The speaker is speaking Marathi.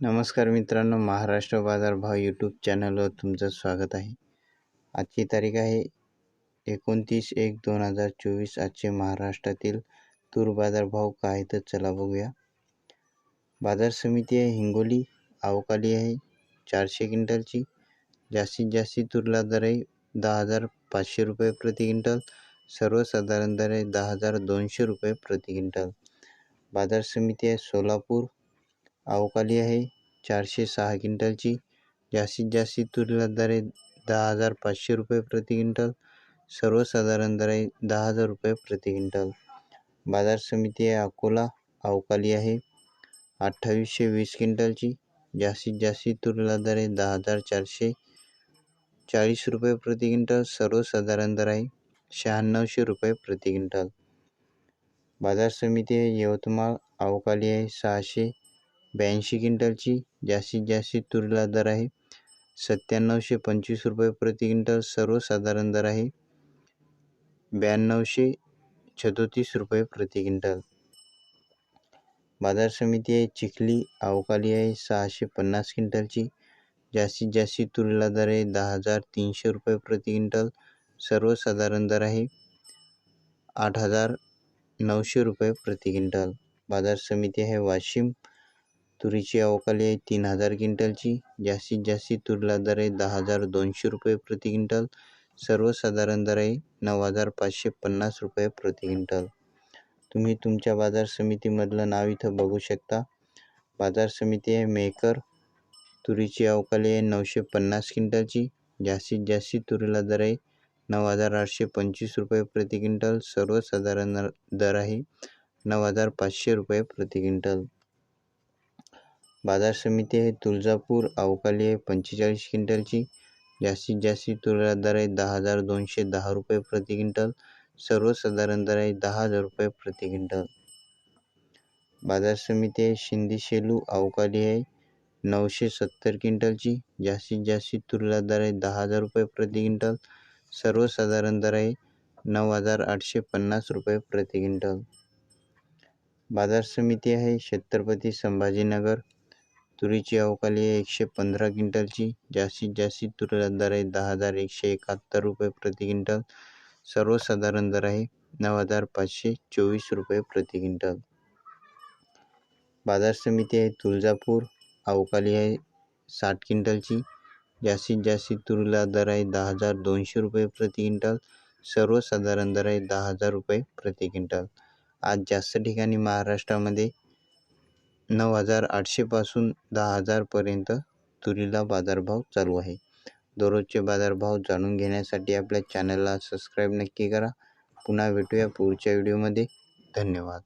नमस्कार मित्रांनो महाराष्ट्र बाजारभाव यूट्यूब चॅनलवर तुमचं स्वागत आहे. आजची तारीख आहे एकोणतीस एक दोन हजार चोवीस. आजचे महाराष्ट्रातील तूर बाजारभाव काय तर चला बघूया. बाजार समिती आहे हिंगोली अवकाली आहे चारशे क्विंटलची. जास्तीत जास्त तूरला दर आहे दहा हजार पाचशे रुपये प्रति क्विंटल. सर्वसाधारण दर आहे दहा हजार दोनशे रुपये प्रति क्विंटल. बाजार समिती आहे सोलापूर अवकाली आहे. चारशे सहा क्विंटलची जास्तीत जास्त तुरीला दर आहे दहा हजार पाचशे रुपये प्रति क्विंटल. सर्वसाधारण दर आहे दहा हजार रुपये प्रति क्विंटल. बाजार समिती आहे अकोला अवकाली आहे. अठ्ठावीसशे वीस क्विंटलची जास्तीत जास्त तुरीला दर आहे दहा हजार चारशे चाळीस रुपये प्रति क्विंटल. सर्वसाधारण दर आहे शहाण्णवशे रुपये प्रति क्विंटल. बाजार समिती आहे यवतमाळ अवकाली आहे सहाशे ब्याऐंशी क्विंटलची जास्तीत जास्त तुरीला दर आहे. सत्त्याण्णवशे पंचवीस रुपये प्रति क्विंटल सर्वसाधारण दर आहे. ब्याण्णवशे छदोतीस रुपये प्रति क्विंटल. बाजार समिती आहे. चिखली अवकाली आहे. सहाशे पन्नास क्विंटलची जास्तीत जास्त तुरीला दर आहे. दहा हजार तीनशे रुपये प्रति क्विंटल सर्वसाधारण दर आहे. आठ हजार नऊशे रुपये प्रति क्विंटल. बाजार समिती आहे. वाशिम तुरीची अवकाली आहे तीन हजार क्विंटलची. जास्तीत जास्त तुरीला दर आहे दहा हजार दोनशे रुपये प्रति क्विंटल. सर्वसाधारण दर आहे नऊ हजार पाचशे पन्नास रुपये प्रति क्विंटल. तुम्ही तुमच्या बाजार समितीमधलं नाव इथं बघू शकता. बाजार समिती आहे मेकर. तुरीची अवकाली आहे नऊशे पन्नास क्विंटलची. जास्तीत जास्त तुरीला दर आहे नऊ हजार आठशे पंचवीस रुपये प्रति क्विंटल. सर्वसाधारण दर आहे नऊ हजार पाचशे रुपये प्रति क्विंटल. बाजार समिती आहे. तुळजापूर अवकाली आहे. पंचेचाळीस क्विंटलची. जास्तीत जास्त तुरीला दर आहे दहा हजार दोनशे दहा रुपये प्रति क्विंटल. सर्वसाधारण दर आहे दहा हजार रुपये प्रति क्विंटल. बाजार समिती आहे. शिंदी शेलू अवकाली आहे. नऊशे सत्तर क्विंटलची. जास्तीत जास्त तुरीला दर आहे दहा हजार रुपये प्रति क्विंटल. सर्वसाधारण दर आहे नऊ हजार आठशे पन्नास रुपये प्रति क्विंटल. बाजार समिती आहे. छत्रपती संभाजीनगर तुरीची अवकाली आहे एकशे पंधरा क्विंटलची जास्तीत जास्त तुरीला दर आहे दहा हजार एकशे एकाहत्तर रुपये प्रति क्विंटल. सर्वसाधारण दर आहे नऊ हजार पाचशे चोवीस रुपये प्रति क्विंटल. बाजार समिती आहे तुळजापूर अवकाली आहे साठ क्विंटलची जास्तीत जास्त तुरीला दर आहे दहा हजार दोनशे रुपये प्रति क्विंटल. सर्वसाधारण दर आहे दहा हजार रुपये प्रति क्विंटल. आज जास्त ठिकाणी महाराष्ट्रामध्ये नऊ हजार आठशेपासून दहा हजारपर्यंत तुरीला बाजारभाव चालू आहे. दररोजचे बाजारभाव जाणून घेण्यासाठी आपल्या चॅनलला सबस्क्राईब नक्की करा. पुन्हा भेटूया पुढच्या व्हिडिओमध्ये धन्यवाद.